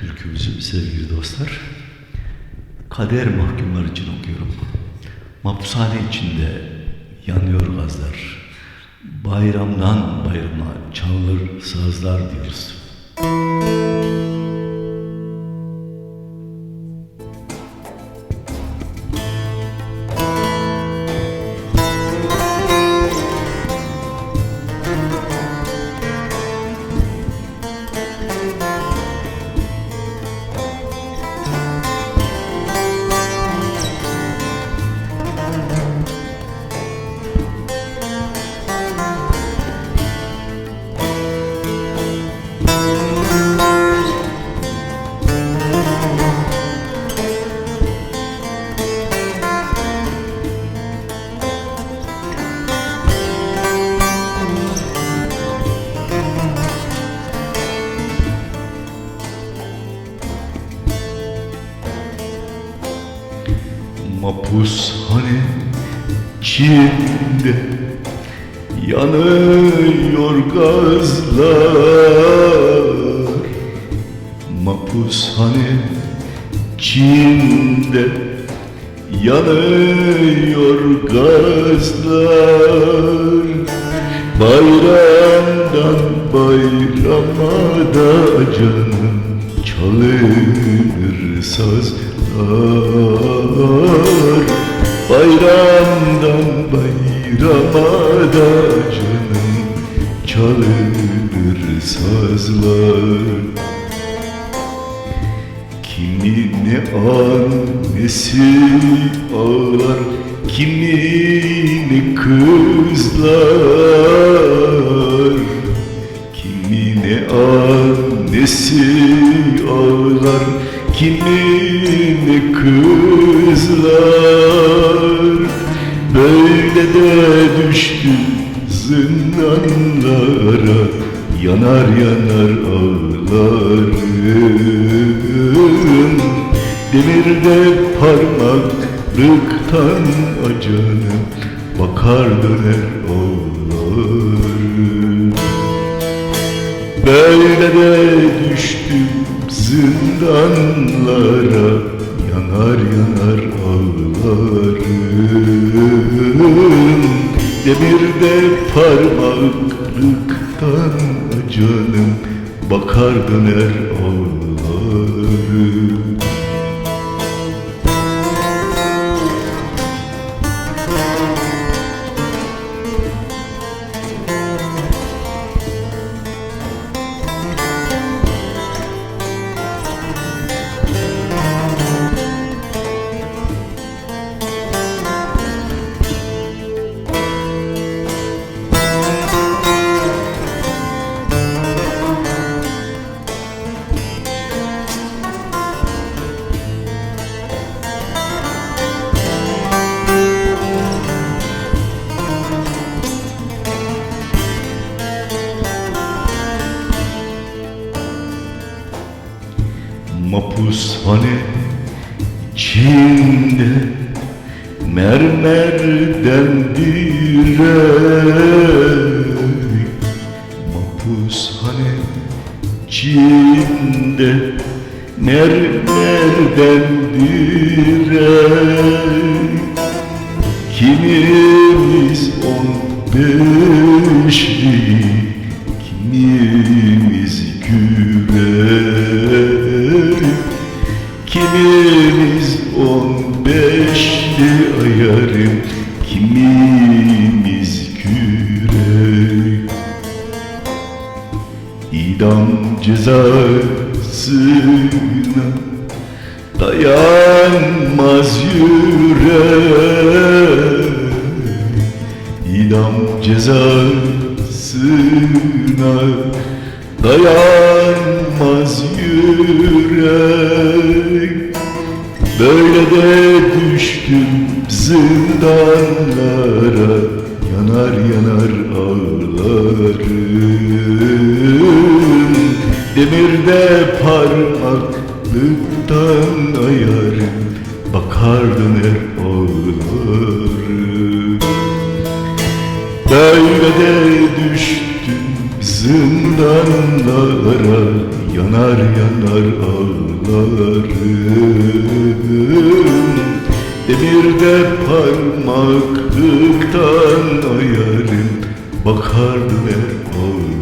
türkümüzü sevgili dostlar. Kader mahkumlar için okuyorum. Mahpushane içinde yanıyor gazlar. Bayramdan bayrama çalınır sazlar diyoruz. Mapushane içinde yanıyor gazlar. Mapushane içinde yanıyor gazlar. Bayramdan bayrama da canım çalınır sazlar Bayramdan bayrama da canım çalınır sazlar. Kimine annesi ağlar Kimine kızlar? Kimine annesi ağlar Kimine kızlar? Böyle de düştü zindanlara Yanar yanar ağlarım. Demirde parmaklıktan acanım Bakar döner ağlarım. Böyle de düştüm zindanlara Yanar yanar ağlarım. Demirde parmaklıktan canım Bakar döner ağlarım Mapushane içinde mermerden direk Mapushane içinde mermerden direk Kimimiz on beşli Kimimiz kürek? İdam cezasına dayanmaz yürek. İdam cezasına dayanmaz yürek. Böyle de düştüm zindanlara Yanar yanar ağlarım. Demirde parmaklıktan ayarım Bakar döner ağlarım. Böyle de düştüm zindanlara yanar yanar ağlarım Demirde parmaklıktan ayarım. Bakardım hep ağlarım